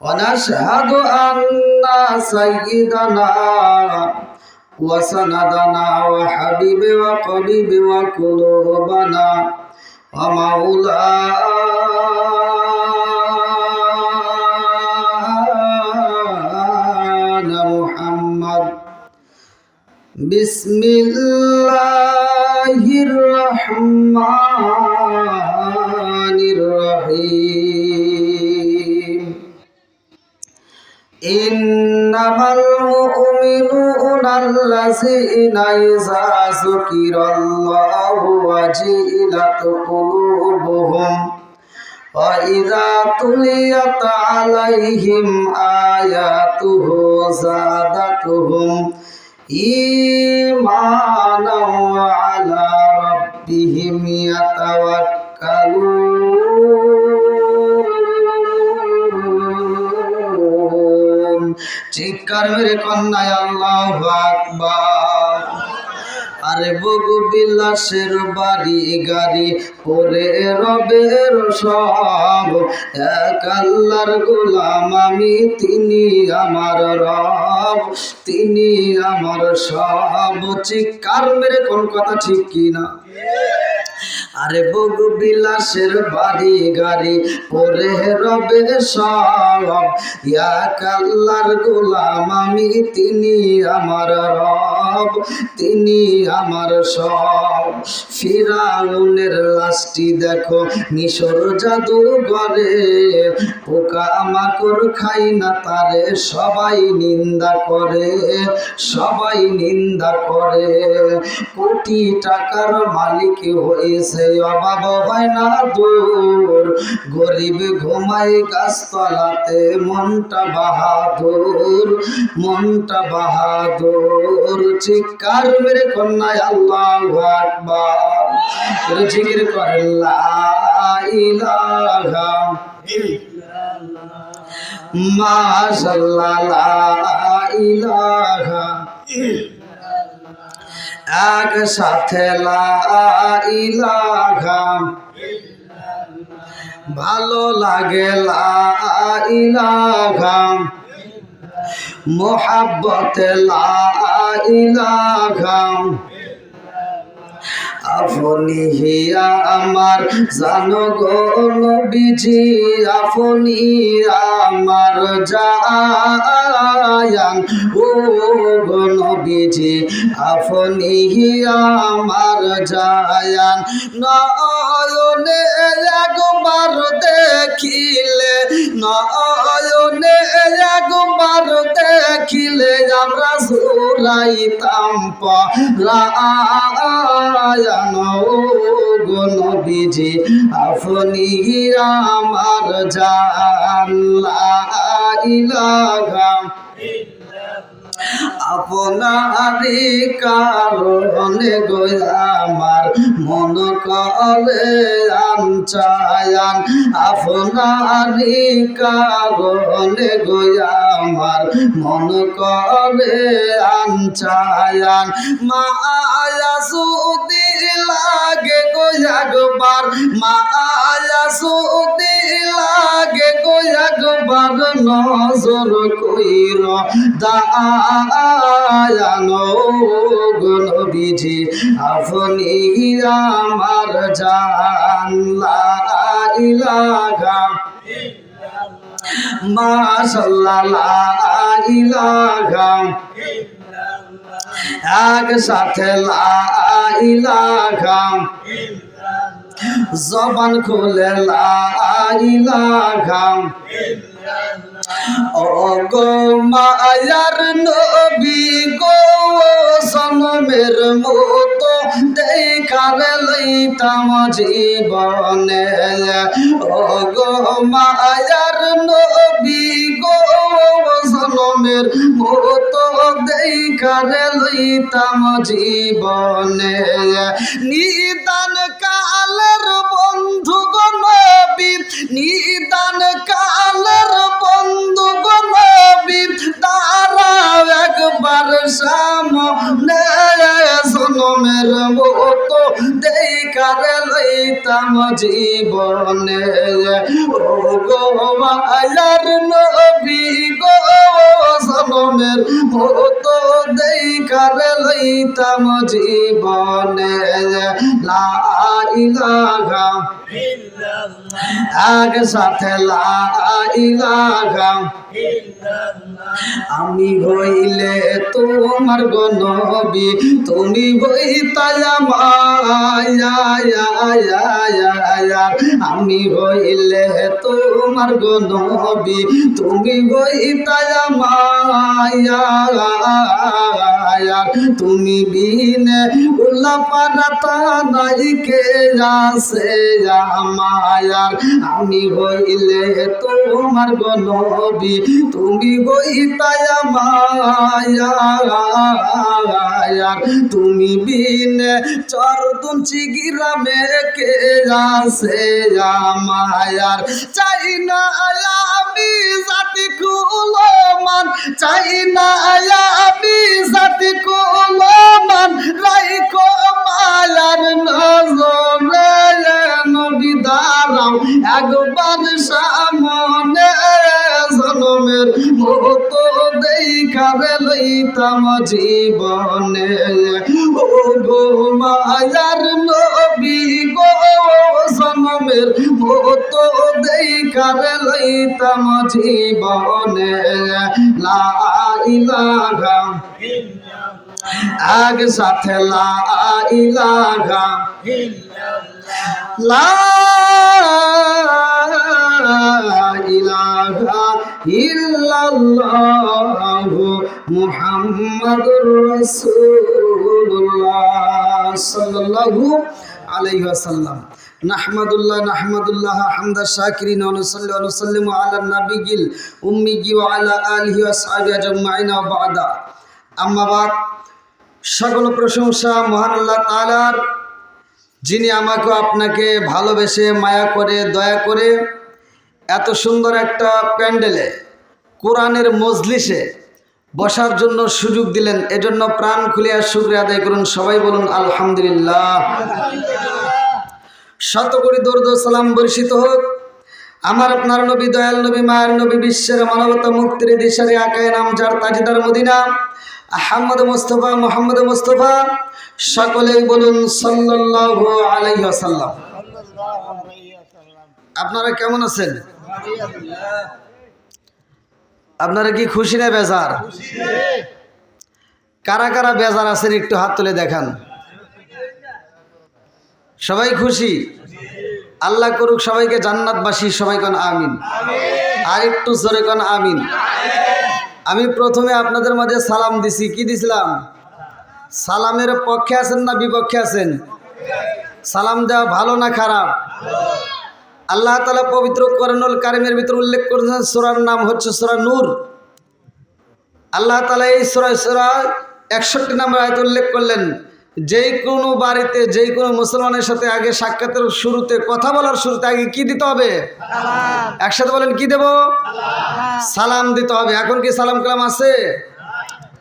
ونشهد أن سيدنا وسندنا وحبيب وقريب وقلوبنا ومولانا محمد بسم الله الرحمن الرحيم إنما المؤمنون الذين إذا ذكر الله وجلت قلوبهم وإذا تليت عليهم آياته زادتهم إيمانا وعلى ربهم يتوكلون চিৎকার মেরে কন্যায় আল্লাহ আকবার। আরে বগু বিলাসের বাড়ি গাড়ি পরে রবের সব। এক আল্লাহর গোলাম আমি, তিনি আমার রব, তিনি আমার সব। চিৎকার মেরে কোন কথা ঠিক কিনা? আরে বগু বিলাসের বাড়ি গাড়ি পরে রবে সব। ইয়া কাল্লার গোলাম আমি, তিনি আমার রব, তিনি আমার সব। ফিরাউনের লাশটি দেখো, মিশর জাদু ঘরে। পোকা, মাকড় খাই না তারে সবাই নিন্দা করে, সবাই নিন্দা করে। কোটি টাকার মালিক হয়েছে, অভাব হয় না দূর। গরিব ঘুমাই গাছতলাতে, মনটা বাহাদুর মনটা বাহাদুর। চিৎকার মেরে কন্যায় আল্লাহ আকবার জিকির করেন এক সাথে লা ইলাহা। ভালো লাগে লা ইলাহা। মোহাব্বতে লা ইলাহা। আপনি হিয়া আমার জানো গো নবীজি, আপনি আমার জায়ান। ও গো নবীজি, আপনি হিয়া আমার জায়ান। নয়নে একবার দেখিলে, নয়নে একবার দেখিলে আমরা গণবিজি আপনি আমার আপনারি কারণে আমার মন আনচায়ান আপনারি কারণে আমার মন আনচায়ান মায়া সুদি লাগে গোয়াগবার মায়া সুদি লাগে গোয়াগবার নজর কইর দায়ানো গনবিজি আপনি আমার জানলা ইলাহা মাশাল্লাহ ইলাহা এক সাথে লা ইলাহা জবান খুলে লা ইলাহা ও গো মায়ার নবী গো সনমের মতো দেখার লইতাম জীবনে। ও গো মায়ার নবী গো সনমের মতো দেখার লইতাম জীবনে। নিদান কালের বন্ধু গো নবী, নিদান কালের জীবনে। ও গো মায়ার নবী গো সনমের মতো দেখার লইতাম জীবনে। লা ইলাহা এক সাথে লা ইলাহা আমি হইলে তোমার গনবি তুমি হইতায়া মায়া আমি হইলে তোমার গনবি তুমি হইতায়া মায়া ইয়া তুমি বিনে উল্লা আসে মায়ার আমি হইলে তোমার তুমি হইতায়া মায়া তুমি বিনে চরদুম চিগিরামে কে আসে মায়ার চাই না আমি জাতি কুলমান, চাই না আমি জাতি কুলমান রাইকো মায়ার নজরে নবী দাঁড়াও। একবার সামনে জনমের মতো দেখাবে লইতাম জীবনে। ও গো মায়ার নবী গো, জনমের মতো দেখাবে লইতাম জীবনে। লা ইলাহা আগ সাথে লা ইলাহা লা ইলাহা ইল্লাল্লাহু মুহাম্মাদুর রাসূলুল্লাহ সাল্লাল্লাহু আলাইহি ওয়াসাল্লাম। নাহমাদুল্লাহ নাহমাদুল্লাহ হামদা শাকিরিন ওয়া নুসাল্লি ওয়া নুসাল্লিমু আলা নাবিয়িল উম্মিয়্যি ওয়া আলা আলিহি ওয়া আসহাবিহি আজমাইন। ওয়া বা'দা আম্মা বাদ সকল প্রশংসা মহান আল্লাহ তাআলার, যিনি আমাকে আপনাকে ভালোবেসে মায়া করে, দয়া করে এত সুন্দর একটা প্যান্ডেলে, কোরআনের মজলিসে বসার জন্য সুযোগ দিলেন। এজন্য প্রাণ খুলিয়া শুক্রিয়া আদায় করুন। সবাই বলুন, আলহামদুলিল্লাহ। শত কোটি দরুদ সালাম বর্ষিত হোক। আমার আপনার নবী, দয়াল নবী, মায়ের নবী, বিশ্বের মানবতা মুক্তির দিশারি আকায় নাম যার তাজিদার Medina. Ahmad Mustafa, Muhammad Mustafa, সকলেই বলুন সাল্লাল্লাহু আলাইহি ওয়াসাল্লাম। আপনারা কেমন আছেন? আপনারা কি খুশি না বেজার? কারা কারা বেজার আছেন একটু হাত তুলে দেখান। সবাই খুশি? আল্লাহ করুক সবাইকে জান্নাতবাসী সবাই কন আমিন। আর একটু জোরে কন আমিন। আমি প্রথমে আপনাদের মাঝে সালাম দিছি। কি দিছিলাম? সালামের পক্ষে আছেন না বিপক্ষে আছেন? সালাম দেওয়া ভালো না খারাপ? আল্লাহ তালা পবিত্র করণুল কারিমের ভিতরে উল্লেখ করেছেন, সোরার নাম হচ্ছে সোরা নূর। আল্লাহ তালা এই সোরা সোরা একষট্টি নাম্বার আয়ত উল্লেখ করলেন যেই কোনো বাড়িতে যেই কোনো মুসলমানের সাথে আগে সাক্ষাতের শুরুতে কথা বলার শুরুতে আগে কি দিতে হবে? একসাথে বলেন কি দেব? সালাম। দিতে হবে। এখন কি সালাম কালাম আছে?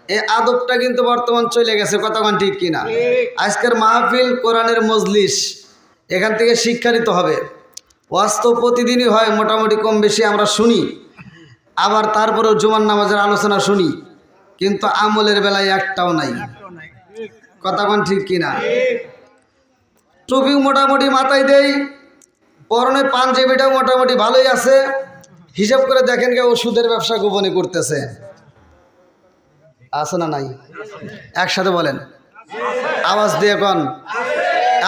এই আদবটা কিন্তু বর্তমান চলে গেছে কতক্ষণ ঠিক কিনা? আজকের মাহফিল কোরআনের মজলিস এখান থেকে শিক্ষা নিতে হবে। বাস্তব প্রতিদিনই হয় মোটামুটি কম বেশি আমরা শুনি। আবার তারপরেও জুমান নামাজের আলোচনা শুনি। কিন্তু আমলের বেলায় একটাও নাই। কতক্ষণ ঠিক কিনা? টুপি মোটামুটি মাথায় দেই, পরনে পাঞ্জাবিটাও মোটামুটি ভালোই আছে। হিসাব করে দেখেন কেউ ওষুধের ব্যবসা গোপনে করতেছে। আছে না নাই? একসাথে বলেন। আওয়াজ দিয়ে কন?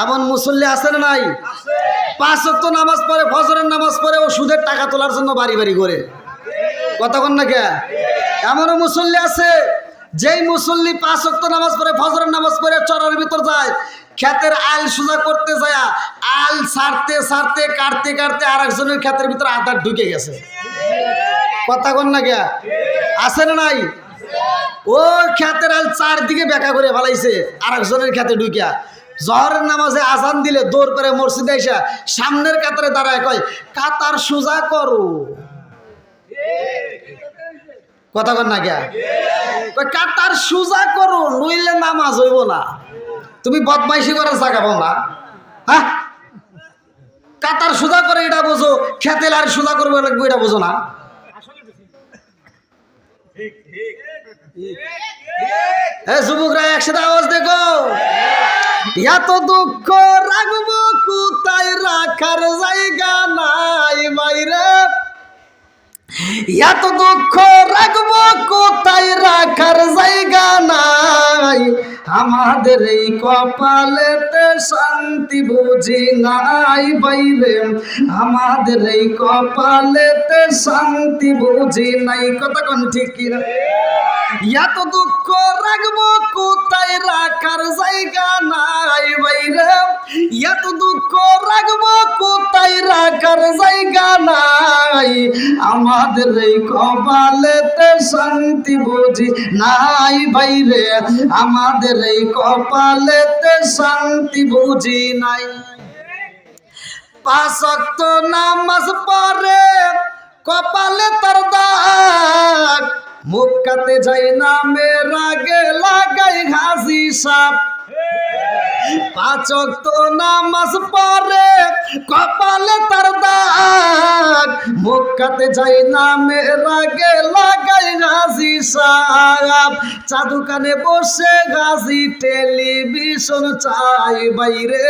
এমন মুসল্লি আছে না নাই? পাঁচ ওয়াক্ত নামাজ পড়ে, ফজরের নামাজ পড়ে ও সুদের টাকা তোলার জন্য বাড়ি বাড়ি করে কতক্ষণ না কে? এমনও মুসল্লি আছে যেই মুসল্লি পাঁচ ওয়াক্ত নামাজ পড়ে, ফজরের নামাজ পড়ে, চরের ভিতর যায়, ক্ষেতের আল সোজা করতে যায় আল সারতে সারতে কাটতে কাটতে আর একজনের ক্ষেতের ভিতরে আধার ঢুকে গেছে। কথা কন না কে? আছে না নাই? ও ক্ষেতের আল চারদিকে বেকা করে ফেলাইছে আর একজনের ক্ষেতে ঢুকিয়া। জহরের নামাজে আজান দিলে দৌড় করে মসজিদে এসে সামনের কাতারে দাঁড়ায়, কয়, কাতার সোজা করো। কথা কন না কে? কাতার সোজা করো, নইলে নামাজ হইব না। তুমি বদমাইশি করার জায়গা পাও না। হ্যাঁ? কাতার সোজা করে এটা বোঝো, খেতেল আর সোজা করব লাগবে এটা বোঝো না। যুবকরা, একসাথে আওয়াজ দেখো। এত দুঃখ রাখব কোথায়? রাখার জায়গা নাই বাইরে এত দুঃখ রাখব কোথায় রাখার জায়গা নাই? আমাদের এই কপালেতে শান্তি বুঝি নাই বাইরে। আমাদের এই কপালেতে শান্তি বুঝি নাই। কথা কোন ঠিক কিনা? এত দুঃখ রাখব কোথায় রাখার জায়গা নাই বাইরে। এত দুঃখ রাখব কোথায় রাখার জায়গা নাই? আমাদের এই কপালেতে শান্তি বুঝি নাই বাইরে আমাদের এই কপালেতে শান্তি বুঝি নাই। পাঁচক্ত নামাজ পরে কপালে তার দাগ, মুখ কাতে যাই নামে রাগে লাগাই ঘাসি সাপ। পাঁচক তো নামাজ পরে কপালে তার দাগ মুখ কাতে যাই নামে রাগে লাগাই গাজি সাহাব চাদু কানে বসে গাজি টেলিভিশন চাই বাইরে।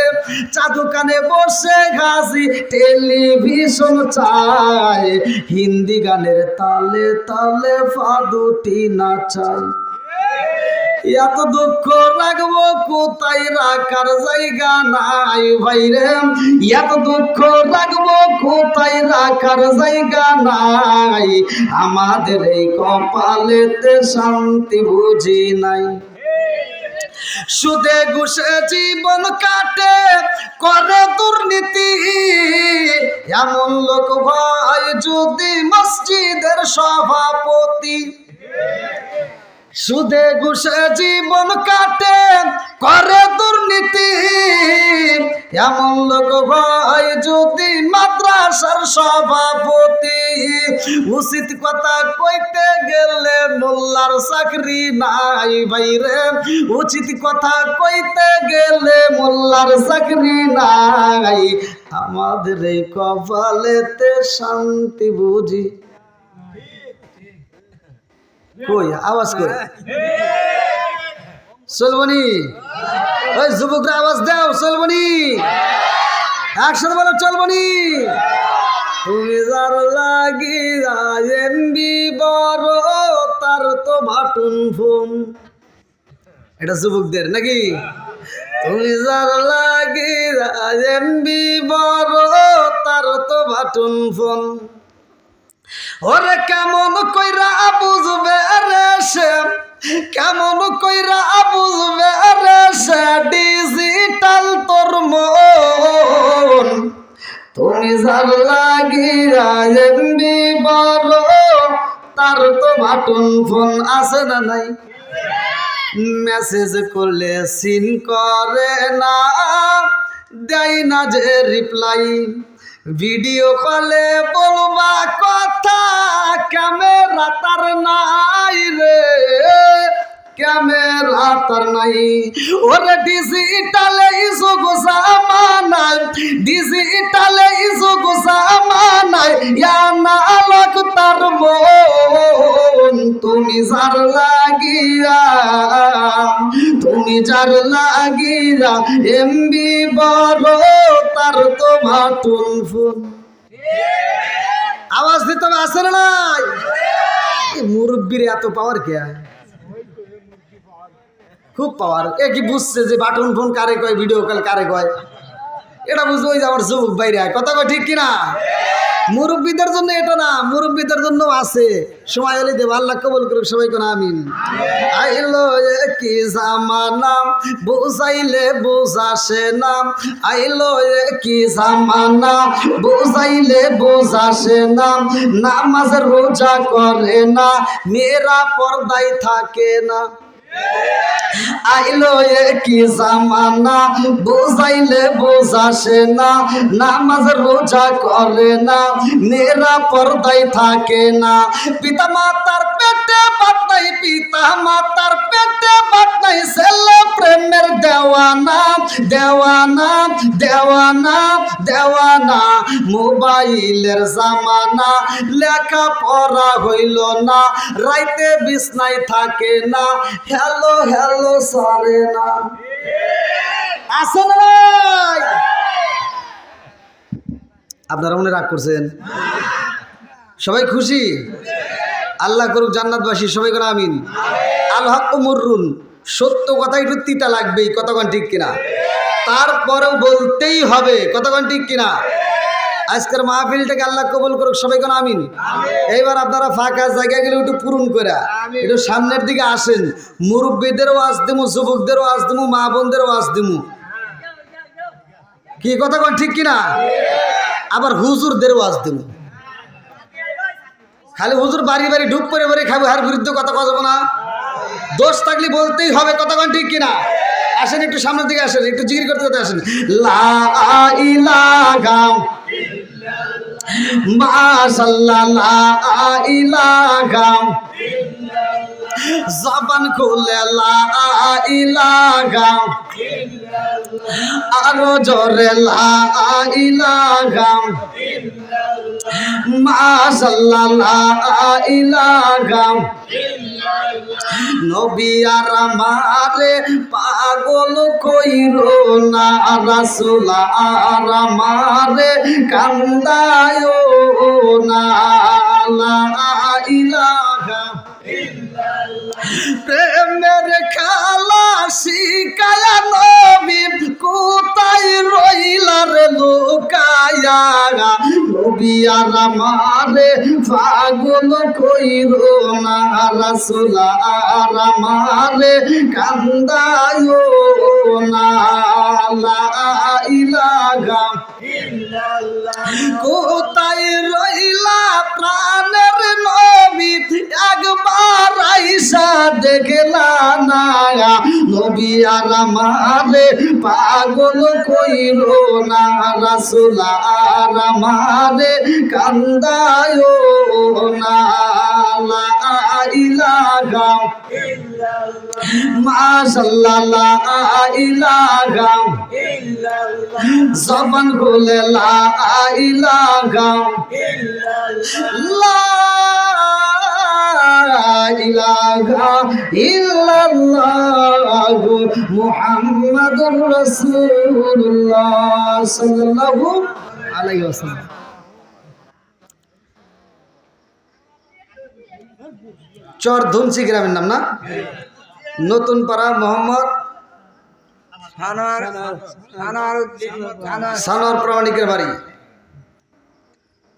চাদু কানে বসে গাজি টেলিভিশন চাই। হিন্দি গানের তালে তালে ফাদুটি নাচাই। এত দুঃখ রাখব কোথায় রাখার জায়গা নাই ভাইরে? এত দুঃখ রাখব কোথায় রাখার জায়গা নাই? আমাদের এই কপালেতে শান্তি বুঝি নাই। সুদে ঘুষে জীবন কাটে, করে দুর্নীতি। এমন লোক ভাই যদি মসজিদের সভাপতি। সুদে ঘুষে জীবন কাটে, করে দুর্নীতি। এমন লোক ভাই যদি মাদ্রাসার সভাপতি। উচিত কথা কইতে গেলে মোল্লার চাকরি নাই বাইরে। উচিত কথা কইতে গেলে মোল্লার চাকরি নাই। আমাদের এই কপালেতে শান্তি বুঝি। কই? আওয়াজ করে চলবনি ওই যুবকরা আওয়াজ দাও চলবনি একসাথে বলো, চলবনি। তুমি যার লাগি এমবি বড়, তার তো ভাটুন ফোন এটা যুবকদের নাকি? তুমি যার লাগি এমবি বড়, তার তো ভাটুন ফোন ওরে কেমন কইরা বুঝবে রে সে? কেমন কইরা বুঝবে রে সে? ডিজিটাল তোর মন। তুমি যার লাগিয়া এমবি বড় তার তো বাটন ফোন আছে না নাই? মেসেজ করলে সিন করে না, দেয় না যে রিপ্লাই ভিডিও কলে বলবা কথা ক্যামেরা তার নাই রে। ক্যামেরা তার নাই। ওরে ডিজিটালে ইসুক সামানাই ডিজিটালে ইসুক সামানাই ইয়া না আলোক তার মন, তুমি যার লাগিয়া, তুমি যার লাগিয়া, এমবি বড় তার তো ভাটুন ফোন আওয়াজ দিতে হবে আসে নাই? মুরব্বীর এত পাওয়ার কে? খুব পাওয়ার এ কি বুঝছে যে বাটন ফোন কারে কয় ভিডিও কল কারে কয়? এটা বুঝব ওই যে আমার যুবক বাইরে কথা কয় ঠিক কিনা? মুরব্বীদের জন্য এটা না, মুরব্বীদের জন্য আছে। সময় হলে দেব, আল্লাহ কবল করুক, সবাই কোন আমিন। আইলো কি জামানা, বুঝাইলে বুঝাসে না। আইলো কি জামানা, বুঝাইলে বুঝাসে নাম নামাজ রোজা করে না, মেয়েরা পর্দায় থাকে না। আইলো কি জামানা? বোঝাইলে বোঝাসে না। নামাজ রোজা করে না। মেয়েরা পর্দায় থাকে না। পিতা মাতার পেটে বাত নাই, পিতা মাতার পেটে বাত নাই, ছেলে প্রেমের দেওয়ানা দেওয়ানা দেওয়ানা দেওয়ানা। মোবাইলের জামানা লেখা পড়া হইল না, রাইতে বিছনায় থাকে না, হ্যালো হ্যালো, সারে না। আছে না আপনারা মনে রাগ করছেন? সবাই খুশি? আল্লাহ করুক জান্নাতবাসী সবাই করে আমিন। আল্লাহ মুররুন সত্য কথা একটু তিতা লাগবেই কতক্ষণ ঠিক কিনা? তারপরেও বলতেই হবে কতক্ষণ ঠিক কিনা? আজকের মাহফিলটাকে আল্লাহ কবুল করুক সবাই কোন আমিন। এইবার আপনারা ফাঁকা জায়গাগুলো একটু পূরণ করে একটু সামনের দিকে আসেন। মুরব্বীদেরও আজ দিমু যুবকদেরও আজ দিমু মা বোনদেরও আজ দিমু। কি কথা কন ঠিক কিনা? আবার হুজুরদেরও আজ দিমু। খালি হুজুর বাড়ি বাড়ি ঢুক করে বাড়ি খাব, হার বিরুদ্ধে কথা কথা না। দোষ থাকলে বলতেই হবে কতক্ষণ ঠিক কিনা? আসেন একটু সামনের দিকে আসেন, একটু জিগির করতে করতে আসেন। লা ইলাহা মাশাল্লাহ লা ইলাহা জবান খুলে, লা ইলাহা আরও জোরে, লা ইলাহা মাশাল্লাহ নবী আর আমারে পাগল কইর না, রাসূল আর আমারে কান্দায় না। লা প্রেমের খালা শিকায়া নবী, কোথায় রইলার লোকায়া? নবী আর আমারে পাগল কইর না, রাসূল আর আমারে কান্দায় না। লা ইলাহা কোথায় রইলা প্রাণের নবী? একবার আইসা দেখলা না নবী আর আমারে পাগল কইল না। রাসুল আর আমারে কান্দায় না। লা ইলাহা মাশাল্লাহ লা ইলাহা জবান খুলে লা ইলাহা ইলাহা ইল্লাল্লাহ মুহাম্মাদুর রাসূলুল্লাহ সাল্লাল্লাহু আলাইহি ওয়াসাল্লাম। চর ধুমসি গ্রামের নাম না? নতুন পাড়া, মোহাম্মদ সানোয়ার প্রামাণিকের বাড়ি।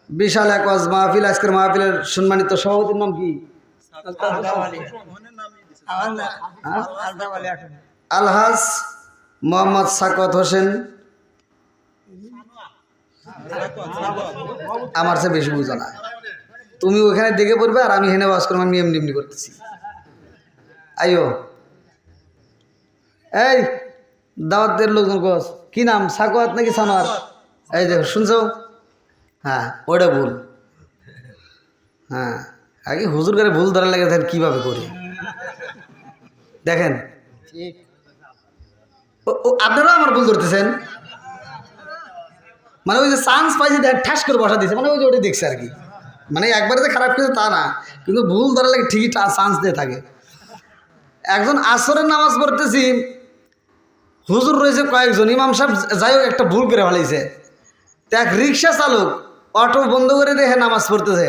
বিশাল এক ওয়াজ মাহফিল আজকের মাহফিলের সম্মানিত সভাপতির নাম কি? আলহাজ মোহাম্মদ সাকত হোসেন। আমার সে বেশি বুঝো না তুমি ওখানে দেখে পড়বে আর আমি হেনে বাস করব আমি এমনি এমনি করতেছি। আইও এই দাওয়াতের লোকজন কোস কি নাম? সাকোয়াত নাকি সানোয়ার? এই দেখো শুনছো? হ্যাঁ ওটা ভুল। হ্যাঁ আগে হুজুর করে ভুল ধরা লাগে দেখেন কীভাবে করি। দেখেন। আপনারাও আমার ভুল ধরতেছেন? মানে ওই যে চান্স পাইছে ঠাস করে বসা দিয়েছে মানে ওই যে ওটা দেখছে আর কি। মানে একবারে যে খারাপ কিছু তা না কিন্তু ভুল ধরা লাগে ঠিকই চান্স দিয়ে থাকে। একজন আসরের নামাজ পড়তেছি হুজুর রয়েছে কয়েকজন, ইমাম সাহেব যাই হোক একটা ভুল করে ফেলাইছে। তো এক রিক্সা চালক অটো বন্ধ করে দেখে নামাজ পড়তেছে।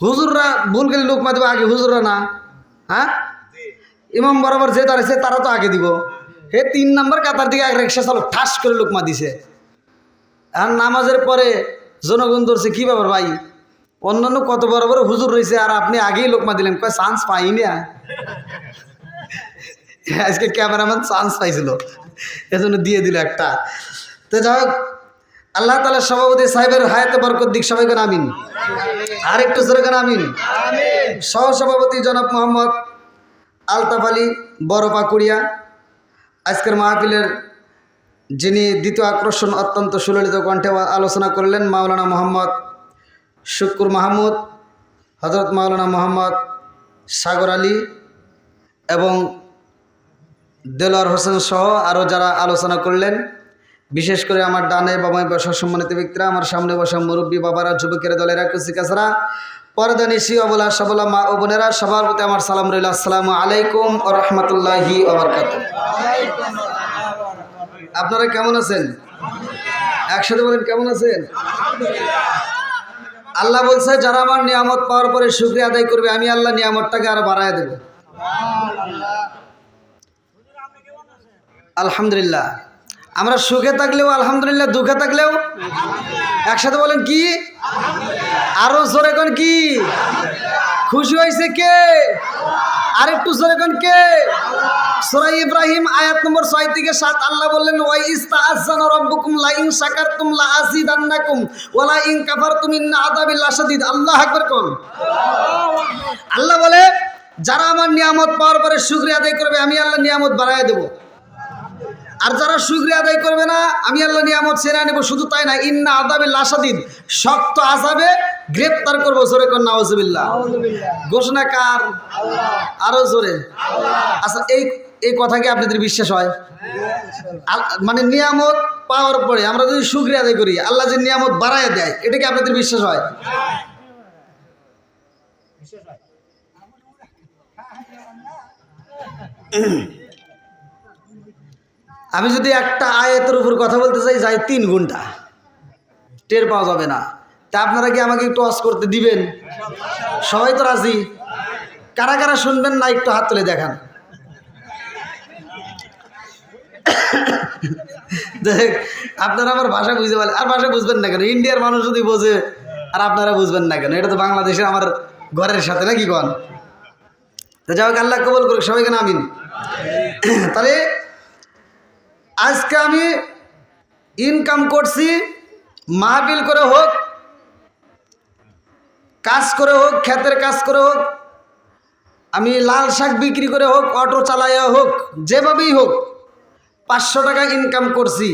হুজুররা ভুল করে লোক মাধ্যমে আগে হুজুররা না। হ্যাঁ? ইমাম বরাবর যে দাঁড়াইছে তারা তো আগে দিব। হে তিন নাম্বার কাতার দিকে এক রিক্সা চালক ঠাস করে লোকমা দিছে আর নামাজের পরে জনগণ ধরছে, কি ব্যাপার ভাই? অন্যান্য কত বড় বড় হুজুর রয়েছে, আর আপনি আগেই লোকমা দিলেন। কয় চান্স পাই না আজকে ক্যামেরাম্যান চান্স পাইছিল। এজন্য দিয়ে দিল একটা। তো যাই হোক আল্লাহ তালা সভাপতি সাহেবের হায়াতে বরকত দিক সবাই কেন আমিন। আর একটু জোরে কেন আমিন। সহ সভাপতি জনাব মোহাম্মদ আলতাফ আলী বড় পাকুড়িয়া আজকের মাহফিলের যিনি দ্বিতীয় আকর্ষণ অত্যন্ত সুললিত কণ্ঠে আলোচনা করলেন মাওলানা মোহাম্মদ শুক্কুর মাহমুদ হজরত মাওলানা মোহাম্মদ সাগর আলী এবং দেলোয়ার হোসেন সহ আরও যারা আলোচনা করলেন, বিশেষ করে আমার ডানে বাবায় বসা সম্মানিত ব্যক্তিরা, আমার সামনে বসা মুরব্বী বাবারা, যুবকের, দলেরা কুচিকাছাড়া পর্দা নিশি অবলা, সবলা মা ও বোনেরা, সবার প্রতি আমার সালাম রইল। আসসালামু আলাইকুম ও রহমতুল্লাহি আপনারা কেমন আছেন? একসাথে বলেন কেমন আছেন? আল্লাহ বলছে, যারা আমার নিয়ামত পাওয়ার পরে শুক্রিয়া আদায় করবে, আমি আল্লাহ নিয়ামতটাকে আরও বাড়ায় দেব। আলহামদুলিল্লাহ। আমরা সুখে থাকলেও, আলহামদুলিল্লাহ দুঃখে থাকলেও একসাথে বলেন কি? আরও জোরে কোন কি? খুশি হয়েছে কে? আর একটু জোরে কোন কে? সূরা ইব্রাহিম আয়াত নম্বর 6 থেকে সাত, আল্লাহ বললেন ওয়া ইস্তাআযানা রাব্বুকুম লা ইন শাকারতুম, লা আযিদান্নাকুম, ওয়া লা ইন কাফারতুম, ইন্না আযাবি লাশাদীদ আল্লাহ আকবার কোন। আল্লাহ বলে, যারা আমার নিয়ামত পাওয়ার পরে শুকরিয়া আদায় করবে, আমি আল্লাহ নিয়ামত বাড়ায় দেব। আর যারা শুক্রিয়া আদায় করবে না আমি আল্লাহ নিয়ামত ছেড়ে নেব শুধু তাই না ইন্না আদাবে লাশাদিন শক্ত আজাবে গ্রেপ্তার করব জোরে কর নাওজবিল্লা ঘোষণা কার? আরও জোরে। আচ্ছা এই এই কথা কি আপনাদের বিশ্বাস হয়? আল- মানে নিয়ামত পাওয়ার পরে আমরা যদি শুক্রিয়া আদায় করি আল্লাহ যে নিয়ামত বাড়ায় দেয় এটা কি আপনাদের বিশ্বাস হয়। আমি যদি একটা আয়াতের উপর কথা বলতে চাই, যাই তিন ঘণ্টা। টের পাওয়া যাবে না। তা আপনারা কি আমাকে একটু অস করতে দিবেন? সবাই তো রাজি? কারা কারা শুনবেন না, একটু হাত তুলে দেখান। দেখ, আপনারা আমার ভাষা বুঝতে পারলেন আর ভাষা বুঝবেন না কেন? ইন্ডিয়ার মানুষ যদি বোঝে, আর আপনারা বুঝবেন না কেন? এটা তো বাংলাদেশের আমার ঘরের সাথে, নাকি কন? তো যাই হোক, আল্লাহ কবল করুক, সবাইকে আমিন। তাহলে আজকে আমি ইনকাম করছি মাহবিল করে হোক কাজ করে হোক ক্ষেতের কাজ করে হোক আমি লাল শাক বিক্রি করে হোক অটো চালাইয়া হোক যেভাবেই হোক পাঁচশো টাকা ইনকাম করছি।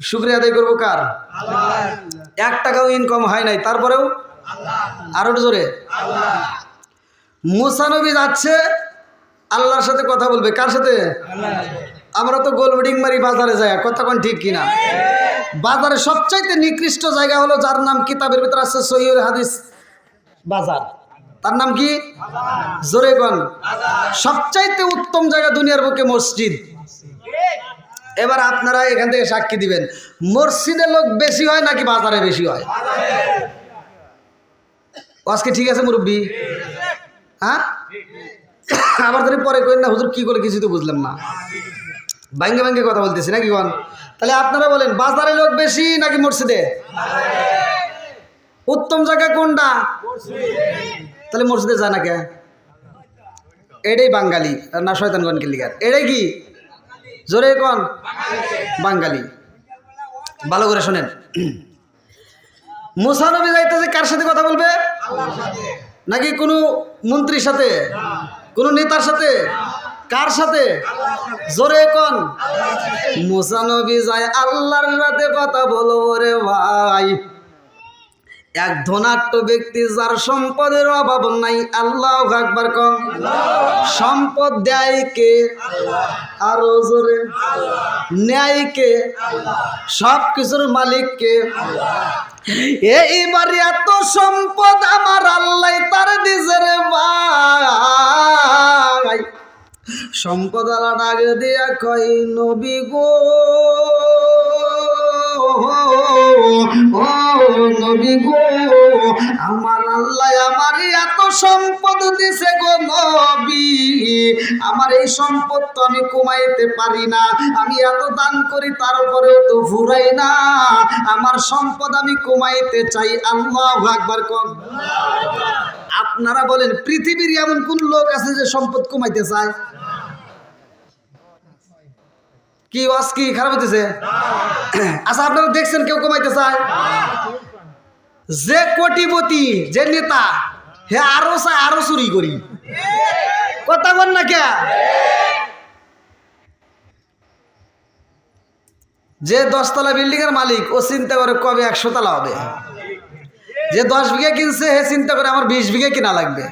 শুক্রিয়া আদায় করব কার? এক টাকাও ইনকাম হয় নাই তারপরেও? আরও জোরে। মুসানবী যাচ্ছে আল্লাহর সাথে কথা বলবে কার সাথে? আমরা তো গোলবিডিং মারি বাজারে যাই কতক্ষণ ঠিক কিনা? বাজারে সবচাইতে নিকৃষ্ট জায়গা হলো যার নাম কিতাবের ভিতরে আছে সহিউল হাদিস বাজার। তার নাম কি? জোরেগন সবচাইতে উত্তম জায়গা দুনিয়ার বুকে মসজিদ। এবার আপনারা এখান থেকে সাক্ষী দিবেন, মসজিদে লোক বেশি হয় নাকি বাজারে বেশি হয়? আজকে ঠিক আছে, মুরব্বী? হ্যাঁ? আবার ধরে পরে করেন না, হুজুর কি করে কিছু তো বুঝলাম না। ভাঙ্গে ভাঙ্গে কথা বলতেছি নাকি কন? তাহলে আপনারা বলেন, বাজারে লোক বেশি নাকি মসজিদে? উত্তম জায়গা কোনটা? তাহলে মসজিদে যায় না কে? এটাই বাঙালি, আর না শয়তানগণ কিলিকার এটাই কি? জোরে কন? বাঙালি। ভালো করে শোনেন। মুসানবী যাইতেছে কার সাথে কথা বলবে? নাকি কোনো মন্ত্রীর সাথে? কোনো নেতার সাথে? কার সাথে? জোরে কন? মুসানবী যায় আল্লাহর সাথে কথা বলব রে ভাই। এক ধনাট্য ব্যক্তি যার সম্পদের অভাব নাই, আল্লাহ আকবার কম সম্পদ দেয় কে? আরও জোরে। ন্যায় কে? সব কিছুর মালিক কে? এইবার এত সম্পদ আমার আল্লাহ তার নিজের ভাই। সম্পদ আগে দিয়া কই নবী গো নবী গো, আমার আল্লাহ আমার এত সম্পদ দিছে গো নবী। আমার এই সম্পদ তো আমি কমাইতে পারি না, আমি এত দান করি তারপরেও তো ফুরাই না। আমার সম্পদ আমি কমাইতে চাই, আল্লাহ একবার কম আপনারা বলেন, পৃথিবীর এমন কোন লোক আছে যে সম্পদ কমাইতে চায়? কি ওয়াজ কি? খারাপ হইতেছে? আচ্ছা আপনারা দেখছেন কেউ কমাইতে চায়? যে কোটিপতি, যে নেতা, হে আরও চায়, আরও চুরি করি। কথা বল না কে? যে দশতলা বিল্ডিং এর মালিক, ও চিন্তা করে কবে একশো তলা হবে। যে দশ বিঘা কিনছে, হে চিন্তা করে আমার বিশ বিঘা কিনা লাগবে।